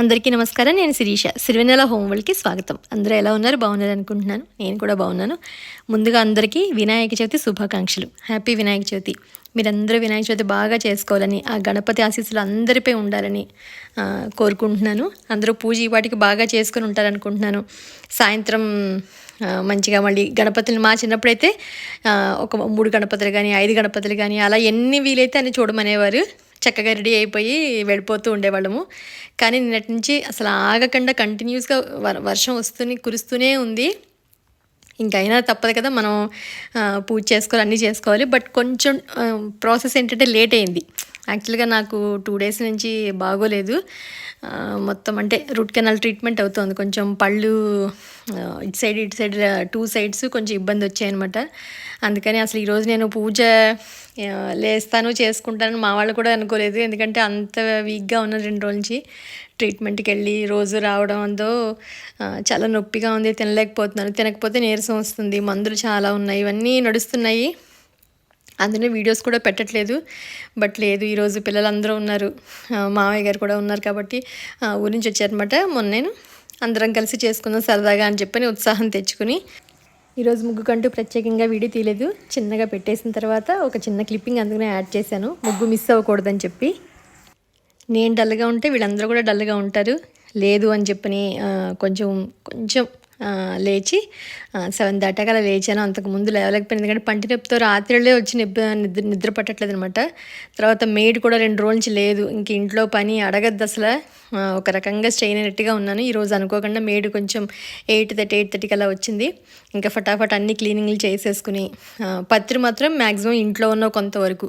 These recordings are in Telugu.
అందరికీ నమస్కారం. నేను శిరీష. సిరివెన్నెల హోమ్ వరల్డ్కి స్వాగతం. అందరూ ఎలా ఉన్నారు? బాగున్నారు అనుకుంటున్నాను. నేను కూడా బాగున్నాను. ముందుగా అందరికీ వినాయక చవితి శుభాకాంక్షలు. హ్యాపీ వినాయక చవితి. మీరందరూ వినాయక చవితి బాగా చేసుకోవాలని ఆ గణపతి ఆశీస్సులు అందరిపై ఉండాలని కోరుకుంటున్నాను. అందరూ పూజ ఈ వాటికి బాగా చేసుకొని ఉంటారనుకుంటున్నాను. సాయంత్రం మంచిగా మళ్ళీ గణపతులు మా చిన్నప్పుడైతే ఒక మూడు గణపతులు కానీ ఐదు గణపతులు కానీ అలా ఎన్ని వీలైతే అన్ని చూడమనేవారు. చక్కగా రెడీ అయిపోయి వెళ్ళిపోతూ ఉండేవాళ్ళము. కానీ నిన్నటి నుంచి అసలు ఆగకుండా కంటిన్యూస్గా వర్- వర్షం వస్తూనే కురుస్తూనే ఉంది. ఇంకైనా తప్పదు కదా మనం పూజ చేసుకోవాలి అన్నీ చేసుకోవాలి. బట్ కొంచెం ప్రాసెస్ ఏంటంటే లేట్ అయింది. యాక్చువల్గా నాకు టూ డేస్ నుంచి బాగోలేదు. మొత్తం అంటే రూట్ కెనాల్ ట్రీట్మెంట్ అవుతుంది. కొంచెం పళ్ళు ఇటు సైడ్ ఇటు సైడ్ టూ సైడ్స్ కొంచెం ఇబ్బంది వచ్చాయన్నమాట. అందుకని అసలు ఈరోజు నేను పూజ లేస్తాను చేసుకుంటాను మా వాళ్ళు కూడా అనుకోలేదు. ఎందుకంటే అంత వీక్గా ఉన్న రెండు రోజుల నుంచి ట్రీట్మెంట్కి వెళ్ళి రోజు రావడం అందో చాలా నొప్పిగా ఉంది. తినలేకపోతున్నాను. తినకపోతే నీరసం వస్తుంది. మందులు చాలా ఉన్నాయి. ఇవన్నీ నడుస్తున్నాయి. అందులో వీడియోస్ కూడా పెట్టట్లేదు. బట్ లేదు ఈరోజు పిల్లలందరూ ఉన్నారు. మామయ్య గారు కూడా ఉన్నారు కాబట్టి ఊరి నుంచి వచ్చారనమాట. మొన్న నేను అందరం కలిసి చేసుకుందాం సరదాగా అని చెప్పని ఉత్సాహం తెచ్చుకుని ఈరోజు ముగ్గుకంటూ ప్రత్యేకంగా వీడియో తీయలేదు. చిన్నగా పెట్టేసిన తర్వాత ఒక చిన్న క్లిప్పింగ్ అందుకనే యాడ్ చేశాను. ముగ్గు మిస్ అవ్వకూడదని చెప్పి. నేను డల్గా ఉంటే వీళ్ళందరూ కూడా డల్గా ఉంటారు. లేదు అని చెప్పని కొంచెం కొంచెం లేచి సెవెన్ దాటాక అలా లేచాను. అంతకు ముందు లేవలేకపోయింది ఎందుకంటే పంటి నొప్పితో రాత్రిలే వచ్చి నిద్ర నిద్ర నిద్ర పట్టట్లేదు అనమాట తర్వాత మేడ్ కూడా రెండు రోజుల నుంచి లేదు. ఇంక ఇంట్లో పని అడగద్దు అసలు. ఒక రకంగా స్ట్రెయిన్ అయినట్టుగా ఉన్నాను. ఈరోజు అనుకోకుండా మేడ్ కొంచెం ఎయిట్ థర్టీ ఎయిట్ థర్టీకి అలా వచ్చింది. ఇంకా ఫటాఫట్ అన్ని క్లీనింగ్లు చేసేసుకుని పత్రి మాత్రం మ్యాక్సిమం ఇంట్లో ఉన్న కొంతవరకు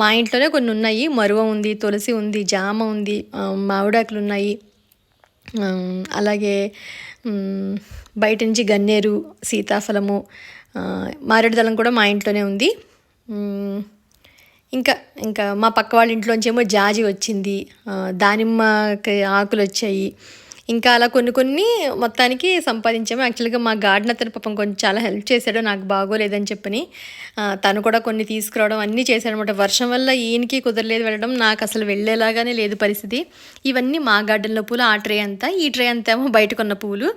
మా ఇంట్లోనే కొన్ని ఉన్నాయి. మరువ ఉంది తులసి ఉంది జామ ఉంది మామిడాకులు ఉన్నాయి. అలాగే బయట నుంచి గన్నేరు సీతాఫలము మారేడుదలం కూడా మా ఇంట్లోనే ఉంది. ఇంకా ఇంకా మా పక్క వాళ్ళ ఇంట్లోంచి ఏమో జాజి వచ్చింది. దానిమ్మకి ఆకులు వచ్చాయి. ఇంకా అలా కొన్ని కొన్ని మొత్తానికి సంపాదించాము. యాక్చువల్గా మా గార్డెన్ అతను పాపం కొంచెం చాలా హెల్ప్ చేశాడు. నాకు బాగోలేదని చెప్పని తను కూడా కొన్ని తీసుకురావడం అన్నీ చేశాడనమాట. వర్షం వల్ల ఈయనకి కుదరలేదు వెళ్ళడం. నాకు అసలు వెళ్ళేలాగానే లేదు పరిస్థితి. ఇవన్నీ మా గార్డెన్లో పూలు ఆ ట్రే అంతా ఈ ట్రే అంతా ఏమో బయట కొన్న పూలు.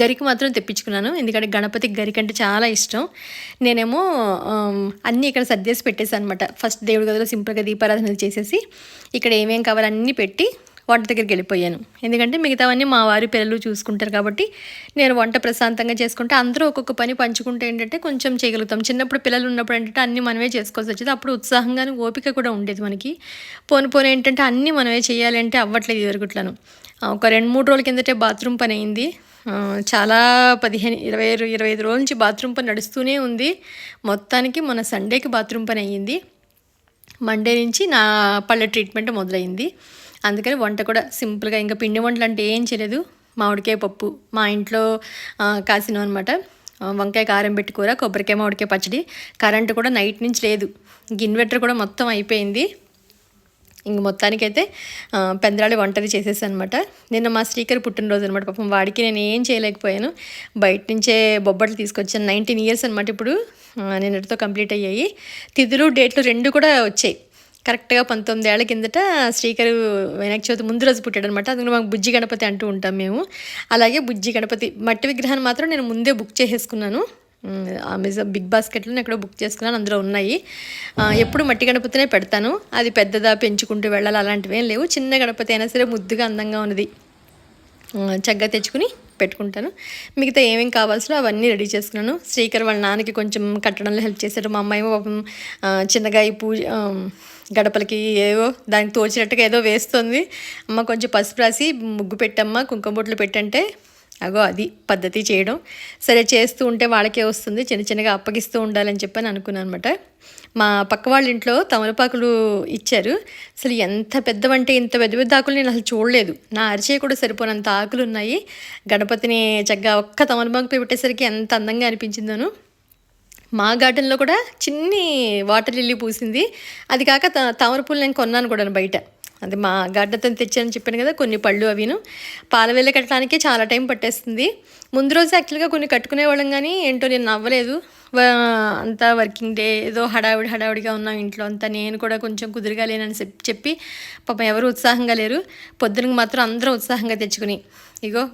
గరికి మాత్రం తెప్పించుకున్నాను. ఎందుకంటే గణపతికి గరికి అంటే చాలా ఇష్టం. నేనేమో అన్నీ ఇక్కడ సర్దేసి పెట్టేసాను అనమాట ఫస్ట్ దేవుడి గదిలో సింపుల్గా దీపారాధన చేసేసి ఇక్కడ ఏమేం కావాలో అన్నీ పెట్టి వంట దగ్గరికి వెళ్ళిపోయాను. ఎందుకంటే మిగతావన్నీ మా వారి పిల్లలు చూసుకుంటారు కాబట్టి నేను వంట ప్రశాంతంగా చేసుకుంటే. అందరూ ఒక్కొక్క పని పంచుకుంటే ఏంటంటే కొంచెం చేయగలుగుతాం. చిన్నప్పుడు పిల్లలు ఉన్నప్పుడు ఏంటంటే అన్నీ మనమే చేసుకోవాల్సి వచ్చేది. అప్పుడు ఉత్సాహంగానే ఓపిక కూడా ఉండేది మనకి. పోను పోను ఏంటంటే అన్నీ మనమే చేయాలంటే అవ్వట్లేదు ఇదివరకుట్లాను ఒక రెండు మూడు రోజుల కిందటే బాత్రూమ్ పని అయింది. చాలా పదిహేను ఇరవై ఇరవై ఐదు రోజుల నుంచి బాత్రూమ్ పని నడుస్తూనే ఉంది. మొత్తానికి మన సండేకి బాత్రూమ్ పని అయ్యింది. మండే నుంచి నా పళ్ళ ట్రీట్మెంట్ మొదలైంది. అందుకని వంట కూడా సింపుల్గా ఇంకా పిండి వంటలు అంటే ఏం చేయలేదు. మామిడికాయ పప్పు మా ఇంట్లో ఆ, అనమాట వంకాయ కారం పెట్టి కొబ్బరికాయ మామిడికాయ పచ్చడి. కరెంటు కూడా నైట్ నుంచి లేదు. ఇంక ఇన్వర్టర్ కూడా మొత్తం అయిపోయింది. ఇంక మొత్తానికైతే పెందరాళి వంటది చేసేసానమాట అనమాట నిన్న మా శ్రీకర్ పుట్టినరోజు అనమాట పాపం వాడికి నేను ఏం చేయలేకపోయాను. బయట నుంచే బొబ్బట్లు తీసుకొచ్చాను. నైన్టీన్ ఇయర్స్ అనమాట ఇప్పుడు నిన్నటితో కంప్లీట్ అయ్యాయి. తిథులు డేట్లు రెండు కూడా వచ్చాయి. కరెక్ట్గా పంతొమ్మిది ఏళ్ళ కిందట శ్రీకర్ వినాయక చవితి ముందు రోజు పుట్టాడు అనమాట అందుకని మాకు బుజ్జి గణపతి అంటూ ఉంటాం మేము. అలాగే బుజ్జి గణపతి మట్టి విగ్రహాన్ని మాత్రం నేను ముందే బుక్ చేసేసుకున్నాను. అమెజాన్ బిగ్ బాస్కెట్లో నేను ఎక్కడో బుక్ చేసుకున్నాను అందులో ఉన్నాయి. ఎప్పుడు మట్టి గణపతినే పెడతాను. అది పెద్దదా పెంచుకుంటూ వెళ్ళాలి అలాంటివి ఏం లేవు. చిన్న గణపతి అయినా సరే ముద్దుగా అందంగా ఉన్నది. చక్కగా తెచ్చుకుని పెట్టుకుంటాను. మిగతా ఏమేమి కావాల్సినో అవన్నీ రెడీ చేసుకున్నాను. శ్రీకర్ వాళ్ళ నాన్నకి కొంచెం కట్టడంలో హెల్ప్ చేశారు. మా అమ్మాయి పాపం చిన్నగా ఈ పూజ గడపలకి ఏవో దానికి తోచినట్టుగా ఏదో వేస్తుంది. అమ్మ కొంచెం పసుపు రాసి ముగ్గు పెట్టమ్మ కుంకుమ బొట్లు పెట్టంటే అగో అది పద్ధతి చేయడం. సరే చేస్తూ ఉంటే వాళ్ళకే వస్తుంది. చిన్న చిన్నగా అప్పగిస్తూ ఉండాలని చెప్పని అనుకున్నాను అనమాట మా పక్క వాళ్ళ ఇంట్లో తమలపాకులు ఇచ్చారు. అసలు ఎంత పెద్దవంటే ఇంత పెద్ద పెద్ద ఆకులు నేను అసలు చూడలేదు. నా అరిచే కూడా సరిపోనంత ఆకులు ఉన్నాయి గణపతిని చక్కగా ఒక్క తమలపాకు పెట్టేసరికి ఎంత అందంగా అనిపించిందోను. మా గార్డెన్లో కూడా చిన్ని వాటర్ లిల్లీ పూసింది. అది కాక తామర పూలు నేను కొన్నాను కూడా బయట. అది మా గడ్డతో తెచ్చానని చెప్పాను కదా కొన్ని పళ్ళు అవిను. పాలవెల్ల కట్టడానికే చాలా టైం పట్టేస్తుంది. ముందు రోజు యాక్చువల్గా కొన్ని కట్టుకునే వాళ్ళం కానీ ఏంటో నేను నవ్వలేదు. వా- అంతా వర్కింగ్ డే ఏదో హడావిడి హడావిడిగా ఉన్నాం ఇంట్లో అంతా. నేను కూడా కొంచెం కుదురుగా లేనని చెప్పి చెప్పి పాపం ఎవరు ఉత్సాహంగా లేరు. పొద్దునకి మాత్రం అందరూ ఉత్సాహంగా తెచ్చుకుని ఇగో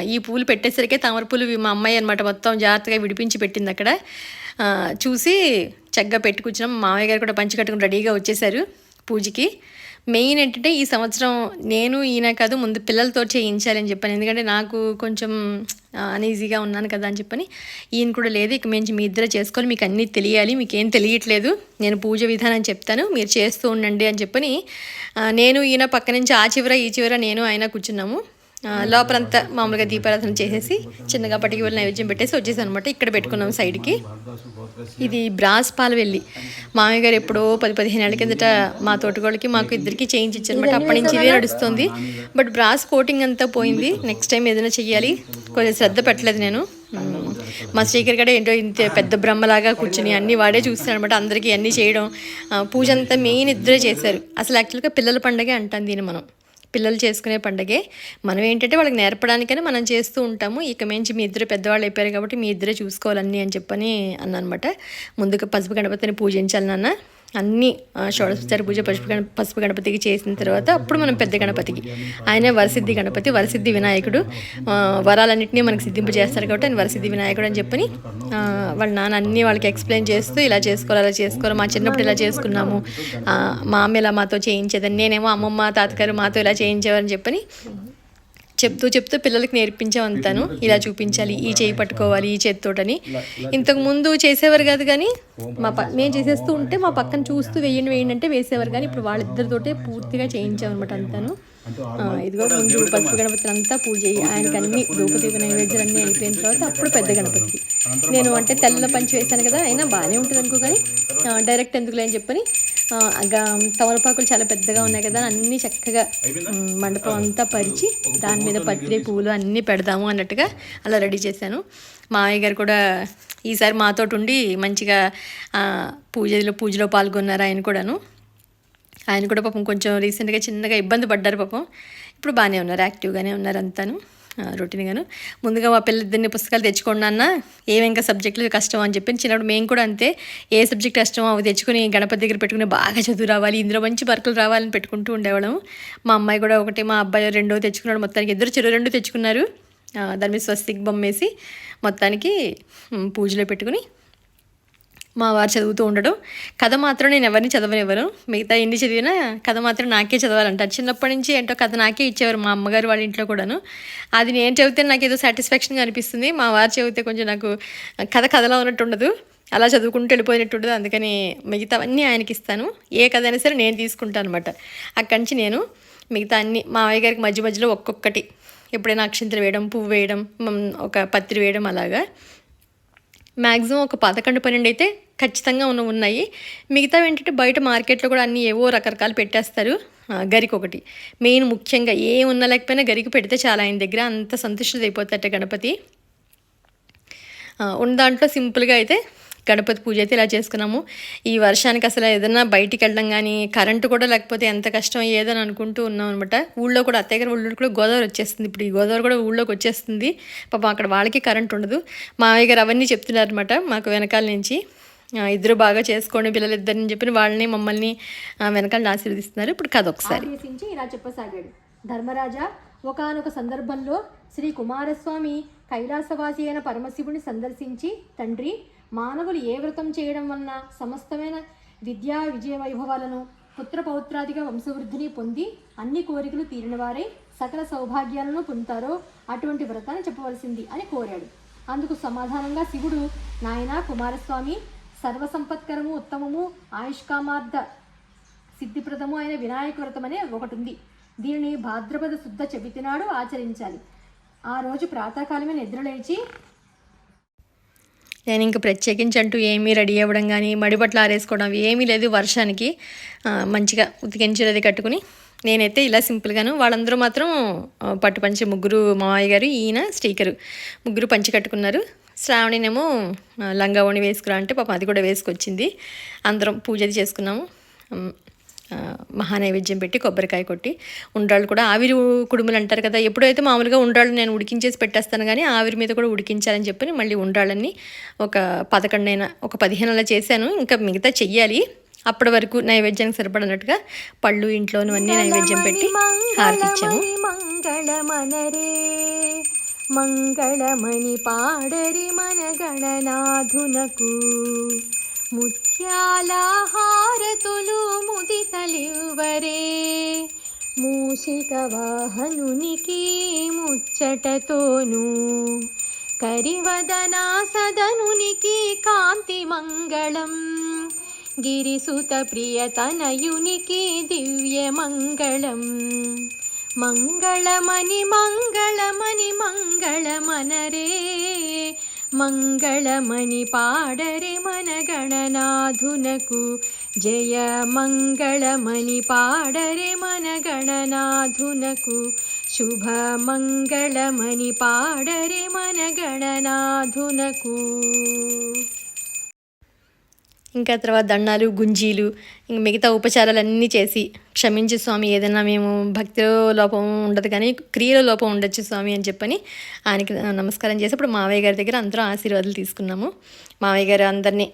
ఈ పూలు పెట్టేసరికి తామర పూలు మా అమ్మాయి అనమాట మొత్తం జాగ్రత్తగా విడిపించి పెట్టింది అక్కడ. చూసి చక్కగా పెట్టుకొచ్చినాం మామయ్య గారు కూడా పంచి కట్టుకుని రెడీగా వచ్చేసారు పూజకి. మెయిన్ ఏంటంటే ఈ సంవత్సరం నేను ఈయన కాదు ముందు పిల్లలతో చేయించాలని చెప్పాను. ఎందుకంటే నాకు కొంచెం అనీజీగా ఉన్నాను కదా అని చెప్పని ఈయన కూడా లేదు. ఇక మేము మీ ఇద్దరు చేసుకోవాలి. మీకు అన్నీ తెలియాలి. మీకు ఏం తెలియట్లేదు. నేను పూజ విధానం చెప్తాను. మీరు చేస్తూ ఉండండి అని చెప్పని నేను ఈయన పక్క నుంచి ఆ చివర ఈ చివర నేను ఆయన కూర్చున్నాము. లోపలంతా మామూలుగా దీపారాధన చేసేసి చిన్నగా పట్టుకు వెళ్ళి నైవేద్యం పెట్టేసి వచ్చేసాను అనమాట ఇక్కడ పెట్టుకున్నాం సైడ్కి. ఇది బ్రాస్ పాలవెల్లి మామయ్య గారు ఎప్పుడో పది పదిహేను ఏళ్ళ కిందట మా తోటగోళ్ళకి మాకు ఇద్దరికి చేంజ్ ఇచ్చారనమాట అప్పటి నుంచి ఇదే నడుస్తుంది బట్ బ్రాస్ కోటింగ్ అంతా పోయింది. నెక్స్ట్ టైం ఏదైనా చెయ్యాలి. కొంచెం శ్రద్ధ పెట్టలేదు నేను. మా శ్రీకర్ గడ ఏంటో ఇంత పెద్ద బ్రహ్మలాగా కూర్చుని అన్ని వాడే చూస్తాను అనమాట అందరికీ అన్నీ చేయడం. పూజ అంతా మెయిన్ ఇద్దరే చేశారు. అసలు యాక్చువల్గా పిల్లల పండగే అంటాం దీన్ని మనం. పిల్లలు చేసుకునే పండగే. మనం ఏంటంటే వాళ్ళకి నేర్పడానికైనా మనం చేస్తూ ఉంటాము. ఇక మించి మీ ఇద్దరు పెద్దవాళ్ళు అయిపోయారు కాబట్టి మీ ఇద్దరే చూసుకోవాలన్నీ అని చెప్పని అన్నమాట ముందుగా పసుపు గణపతిని పూజించాలి నాన్న. అన్నీ ఆ, షోడశోపచార పూజ పసుపు గణ పసుపు గణపతికి చేసిన తర్వాత అప్పుడు మనం పెద్ద గణపతికి. ఆయనే వరసిద్ధి గణపతి వరసిద్ధి వినాయకుడు. వరాలన్నింటినీ మనకు సిద్ధింపు చేస్తారు కాబట్టి ఆయన వరసిద్ధి వినాయకుడు అని చెప్పని వాళ్ళ నాన్న అన్నీ వాళ్ళకి ఎక్స్ప్లెయిన్ చేస్తూ ఇలా చేసుకోవాలి అలా చేసుకోవాలి మా చిన్నప్పుడు ఇలా చేసుకున్నాము. మా అమ్మ ఇలా మాతో చేయించేదని నేనేమో అమ్మమ్మ తాతగారు మాతో ఇలా చేయించేవారని చెప్పని చెప్తూ చెప్తూ పిల్లలకి నేర్పించామంతాను ఇలా చూపించాలి ఈ చేయి పట్టుకోవాలి ఈ చేతితోటని. ఇంతకుముందు చేసేవారు కాదు కానీ మా ప నేను చేసేస్తూ ఉంటే మా పక్కన చూస్తూ వేయండి వేయండి అంటే వేసేవారు. కానీ ఇప్పుడు వాళ్ళిద్దరితోటే పూర్తిగా చేయించామన్నమాట అంతాను. ఇదిగో ముందు పసుపు గణపతిని అంతా పూజ చేయి. ఆయనకి అన్ని ద్రౌపది నైవేద్యాలు అన్నీ అయిపోయిన తర్వాత అప్పుడు పెద్ద గణపతికి. నేను అంటే తెల్ల పంచి వేశాను కదా అయినా బాగానే ఉంటుంది అనుకో కానీ డైరెక్ట్ ఎందుకులే అని చెప్పని తమలపాకులు చాలా పెద్దగా ఉన్నాయి కదా అన్నీ చక్కగా మండపం అంతా పరిచి దాని మీద పత్రి పూలు అన్నీ పెడదాము అన్నట్టుగా అలా రెడీ చేశాను. మామయ్య గారు కూడా ఈసారి మాతోటి ఉండి మంచిగా పూజలో పూజలో పాల్గొన్నారు ఆయన కూడాను. ఆయన కూడా పాపం కొంచెం రీసెంట్గా చిన్నగా ఇబ్బంది పడ్డారు పాపం. ఇప్పుడు బాగానే ఉన్నారు యాక్టివ్గానే ఉన్నారు అంతాను రొటీన్గాను ముందుగా మా పిల్లలిద్దరిని పుస్తకాలు తెచ్చుకోండి అన్న ఏమి సబ్జెక్టులు కష్టం అని చెప్పి చిన్నప్పుడు మేము కూడా అంతే ఏ సబ్జెక్ట్ కష్టమో అవి తెచ్చుకుని గణపతి దగ్గర పెట్టుకుని బాగా చదువు రావాలి ఇందులో మంచి వర్కులు రావాలని పెట్టుకుంటూ ఉండేవాళ్ళం. మా అమ్మాయి కూడా ఒకటి మా అబ్బాయి రెండో తెచ్చుకున్నాడు మొత్తానికి ఇద్దరు చెరు రెండు తెచ్చుకున్నారు. దాని మీద స్వస్తిక్ బొమ్మేసి మొత్తానికి పూజలో పెట్టుకుని మా వారు చదువుతూ ఉండడం. కథ మాత్రం నేను ఎవరిని చదవనివ్వను మిగతా ఎన్ని చదివినా కథ మాత్రం నాకే చదవాలంటారు. చిన్నప్పటి నుంచి ఏంటో కథ నాకే ఇచ్చేవారు మా అమ్మగారు వాళ్ళ ఇంట్లో కూడాను. అది నేను చదివితే నాకు ఏదో సాటిస్ఫాక్షన్గా అనిపిస్తుంది. మా వారు చదివితే కొంచెం నాకు కథ కథలో ఉన్నట్టు ఉండదు. అలా చదువుకుంటూ వెళ్ళిపోయినట్టు ఉండదు. అందుకని మిగతావన్నీ ఆయనకి ఇస్తాను. ఏ కథ అయినా సరే నేను తీసుకుంటాను అనమాట అక్కడి నుంచి నేను మిగతా అన్ని మావయ్య గారికి మధ్య మధ్యలో ఒక్కొక్కటి ఎప్పుడైనా అక్షింతలు వేయడం పువ్వు వేయడం ఒక పత్రి వేయడం అలాగా. మ్యాక్సిమం ఒక పదకొండు పన్నెండు అయితే ఖచ్చితంగా ఉన్న ఉన్నాయి. మిగతా ఏంటంటే బయట మార్కెట్లో కూడా అన్ని ఏవో రకరకాలు పెట్టేస్తారు. గరికి ఒకటి మెయిన్ ముఖ్యంగా ఏ ఉన్నా లేకపోయినా గరికి పెడితే చాలా ఆయన దగ్గర అంత సంతుష్టి అయిపోతాట గణపతి ఉన్న దాంట్లో సింపుల్గా అయితే గణపతి పూజ అయితే ఇలా చేసుకున్నాము. ఈ వర్షానికి అసలు ఏదైనా బయటికి వెళ్ళడం కానీ కరెంటు కూడా లేకపోతే ఎంత కష్టం ఏదని అనుకుంటూ ఉన్నాం అనమాట ఊళ్ళో కూడా అత్తయ్య గారి ఊళ్ళో కూడా గోదావరి వచ్చేస్తుంది. ఇప్పుడు ఈ గోదావరి కూడా ఊళ్ళోకి వచ్చేస్తుంది. పాపం అక్కడ వాళ్ళకి కరెంట్ ఉండదు. మావయ్య గారు అవన్నీ చెప్తున్నారు అనమాట మాకు వెనకాల నుంచి. ఇద్దరు బాగా చేసుకోండి పిల్లలిద్దరిని చెప్పి వాళ్ళని మమ్మల్ని వెనకాల ఆశీర్వదిస్తున్నారు. ఇప్పుడు కథ ఒకసారి. ఇలా చెప్పసాగాడు. ధర్మరాజా ఒకనొక సందర్భంలో శ్రీ కుమారస్వామి కైలాసవాసి అయిన పరమశివుని సందర్శించి తండ్రి మానవులు ఏ వ్రతం చేయడం వలన సమస్తమైన విద్యా విజయ వైభవాలను పుత్ర పౌత్రాదిగా వంశవృద్ధిని పొంది అన్ని కోరికలు తీరినవారై సకల సౌభాగ్యాలను పొందుతారో అటువంటి వ్రతాన్ని చెప్పవలసింది అని కోరాడు. అందుకు సమాధానంగా శివుడు నాయనా కుమారస్వామి సర్వసంపత్కరము ఉత్తమము ఆయుష్కామార్థ సిద్ధిప్రదము అయిన వినాయక వ్రతం అనే ఒకటి ఉంది దీనిని భాద్రపద శుద్ధ చెబితినాడు ఆచరించాలి. ఆ రోజు ప్రాతకాలమే నిద్రలేచి నేను ఇంకా ప్రత్యేకించి అంటూ ఏమీ రెడీ అవ్వడం కానీ మడిబట్టలు ఆరేసుకోవడం ఏమీ లేదు వర్షానికి. మంచిగా ఉతికించి కట్టుకుని నేనైతే ఇలా సింపుల్గాను వాళ్ళందరూ మాత్రం పట్టు పంచి ముగ్గురు మామయ్య గారు ఈయన స్టీకరు ముగ్గురు పంచి కట్టుకున్నారు. శ్రావణినేమో లంగా ఓణి వేసుకురా అంటే పాపం అది కూడా వేసుకొచ్చింది. అందరం పూజ అది చేసుకున్నాము మహానైవేద్యం పెట్టి కొబ్బరికాయ కొట్టి ఉండ్రాళ్ళు కూడా ఆవిరి కుడుములు అంటారు కదా ఎప్పుడైతే మామూలుగా ఉండ్రాళ్ళు నేను ఉడికించేసి పెట్టేస్తాను కానీ ఆవిరి మీద కూడా ఉడికించాలని చెప్పి మళ్ళీ ఉండ్రాళ్ళని ఒక పదకొండైనా ఒక పదిహేను అలా చేశాను. ఇంకా మిగతా చెయ్యాలి. అప్పటి వరకు నైవేద్యానికి సరిపడినట్టుగా పళ్ళు ఇంట్లోనివన్నీ నైవేద్యం పెట్టి హారతిచ్చాము. మంగళమనరే మంగళమణి పాడరి మన గణనాథునకు. ముత్యాల హారతులు ముదితలివరే మూషిక వాహనునికి ముచ్చటతోను. కరివదనా సదనునికి కాంతి మంగళం గిరిసుత ప్రియతనయునికి దివ్య మంగళం మంగళమని మంగళమని మంగళమనరే. मङ्गल मनिपाडरे मन जय मङ्गल मनिपाडरे मन गणनाधुनकु शुभ मङ्गल मणिपाडरे मन ఇంకా తర్వాత దండాలు గుంజీలు ఇంక మిగతా ఉపచారాలన్నీ చేసి క్షమించి స్వామి ఏదైనా మేము భక్తిలో లోపం ఉండదు కానీ క్రియలో లోపం ఉండొచ్చు స్వామి అని చెప్పని ఆయనకి నమస్కారం చేసి అప్పుడు మావయ్య గారి దగ్గర అందరూ ఆశీర్వాదాలు తీసుకున్నాము. మావయ్య గారు అందరినీ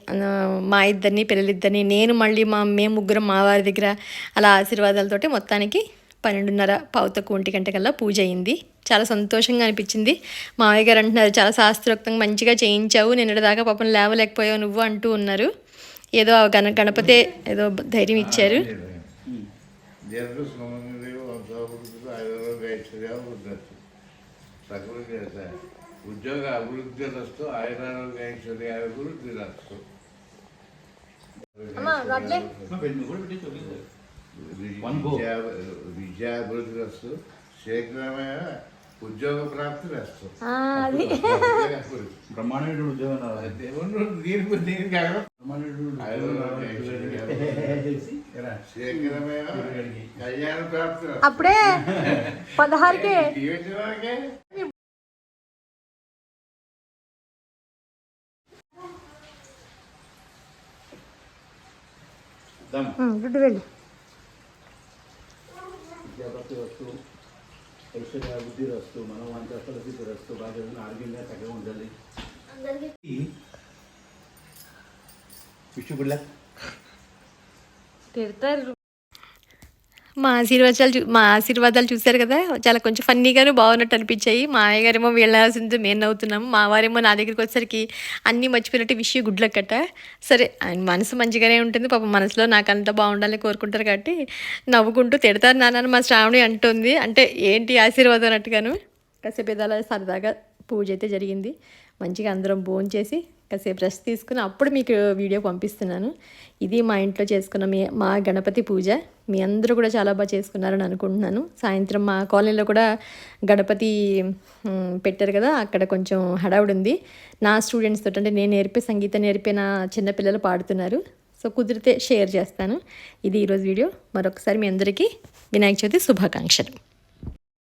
మా ఇద్దరిని పిల్లలిద్దరిని నేను మళ్ళీ మా మేము ముగ్గురం మా వారి దగ్గర అలా ఆశీర్వాదాలతోటి మొత్తానికి పన్నెండున్నర పావుతకు ఒంటి గంట కల్లా పూజ అయింది. చాలా సంతోషంగా అనిపించింది. మావయ్య గారు అంటున్నారు చాలా శాస్త్రోక్తంగా మంచిగా చేయించావు. నిన్నటిదాకా పాపం లేవలేకపోయావు నువ్వు అంటూ ఉన్నారు. ఏదో గణ గణపతే ఏదో ధైర్యం ఇచ్చారు. ఉద్యోగ అభివృద్ధి రస్తు ఆయురారోగ్య ఐశ్వర్యాభివృద్ధి రస్తు. విద్యా విద్యాభివృద్ధి రస్తు. శీఘ్రమైన ఉద్యోగ ప్రాప్తి రస్తు అది బ్రహ్మాండమైన ఉద్యోగం రావాలి. దేవుడు దీనికి దీనికి అడగ- బ్రహ్మాండమైన ఆయుర్వేద ఐశ్వర్యాభివృద్ధి ఏరా? శీఘ్రమైన కళ్యాణ ప్రాప్తి రస్తు. అప్పుడే పదహారుకే జీవించడానికే దమ్. గుడ్డు వెళ్ళి విద్యాభక్తి వస్తు ఐశ్వర్య బుద్ధి రస్తు మనం వంచస్థల స్థితి రస్తు బాగా ఆరోగ్యంగా చక్కగా ఉండాలి విషు గుడ్ లక్ తిడతారు మా ఆశీర్వాదాలు చూ మా ఆశీర్వాదాలు చూశారు కదా చాలా కొంచెం ఫన్నీగాను బాగున్నట్టు అనిపించాయి. మా అయ్యగారేమో వెళ్ళాల్సింది మేము నవ్వుతున్నాము మా వారేమో నా దగ్గరికి వచ్చేసరికి అన్నీ మర్చిపోయినట్టు విషయం గుడ్లక్కట సరే ఆయన మనసు మంచిగానే ఉంటుంది. పాపం మనసులో నాకు అంత బాగుండాలని కోరుకుంటారు కాబట్టి నవ్వుకుంటూ తిడతారు నాన్న మా శ్రావణి అంటుంది. అంటే ఏంటి ఆశీర్వాదం అన్నట్టుగాను. కాసేపు సరదాగా పూజ అయితే జరిగింది. మంచిగా అందరం భోజనం చేసి కాసేపు రెస్ట్ తీసుకుని అప్పుడు మీకు వీడియో పంపిస్తున్నాను. ఇది మా ఇంట్లో చేసుకున్న మీ మా గణపతి పూజ. మీ అందరూ కూడా చాలా బాగా చేసుకున్నారని అనుకుంటున్నాను. సాయంత్రం మా కాలనీలో కూడా గణపతి పెట్టారు కదా అక్కడ కొంచెం హడావుడి ఉంది. నా స్టూడెంట్స్ తోటి అంటే నేను నేర్పే సంగీతం నేర్పే నా చిన్నపిల్లలు పాడుతున్నారు. సో కుదిరితే షేర్ చేస్తాను. ఇది ఈరోజు వీడియో మరొకసారి మీ అందరికీ వినాయక చవితి శుభాకాంక్షలు.